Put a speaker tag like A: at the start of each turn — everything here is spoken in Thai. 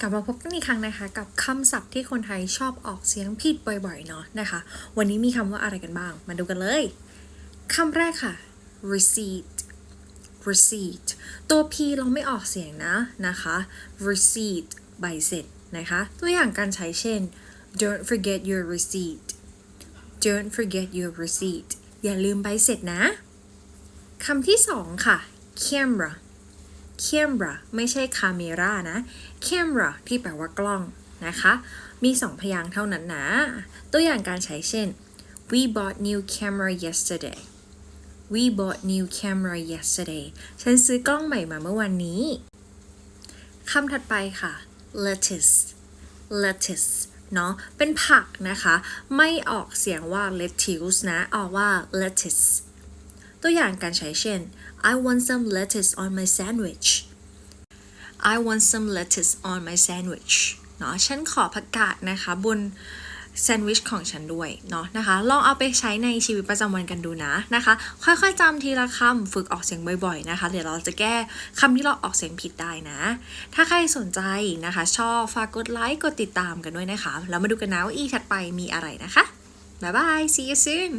A: กลับมาพบกันอีกครั้งนะคะ กับคำศัพท์ที่คนไทยชอบออกเสียงผิดบ่อยๆเนาะนะคะ วันนี้มีคำว่าอะไรกันบ้าง มาดูกันเลยคำแรกค่ะ receipt receipt ตัว p เราไม่ออกเสียงนะนะคะ receipt ใบเสร็จนะคะ ตัวอย่างการใช้เช่น don't forget your receipt don't forget your receipt อย่าลืมใบเสร็จนะคำที่สองค่ะ camera camera ไม่ใช่ camera นะ camera ที่แปลว่ากล้องนะคะ มีสองพยางค์เท่านั้นนะ ตัวอย่างการใช้เช่น we bought new camera yesterday we bought new camera yesterday ฉันซื้อกล้องใหม่มาเมื่อวันนี้คำถัดไปค่ะ lettuce lettuce เนาะเป็นผักนะคะ ไม่ออกเสียงว่า lettuce นะ ออกว่า lettuce ตัวอย่างการใช้เช่น I want some lettuce on my sandwich I want some lettuce on my sandwich เนาะฉันขอผักกาดนะคะบนแซนด์วิชของฉันด้วยเนาะนะคะ ลองเอาไปใช้ในชีวิตประจำวันกันดูนะนะคะ ค่อยๆจำทีละคำฝึกออกเสียงบ่อยๆนะคะ เดี๋ยวเราจะแก้คำที่เราออกเสียงผิดได้นะ ถ้าใครสนใจนะคะ ชอบฝากกดไลค์กดติดตามกันด้วยนะคะ แล้วมาดูกันนะว่าอีถัดไปมีอะไรนะคะ บ๊ายบาย see you soon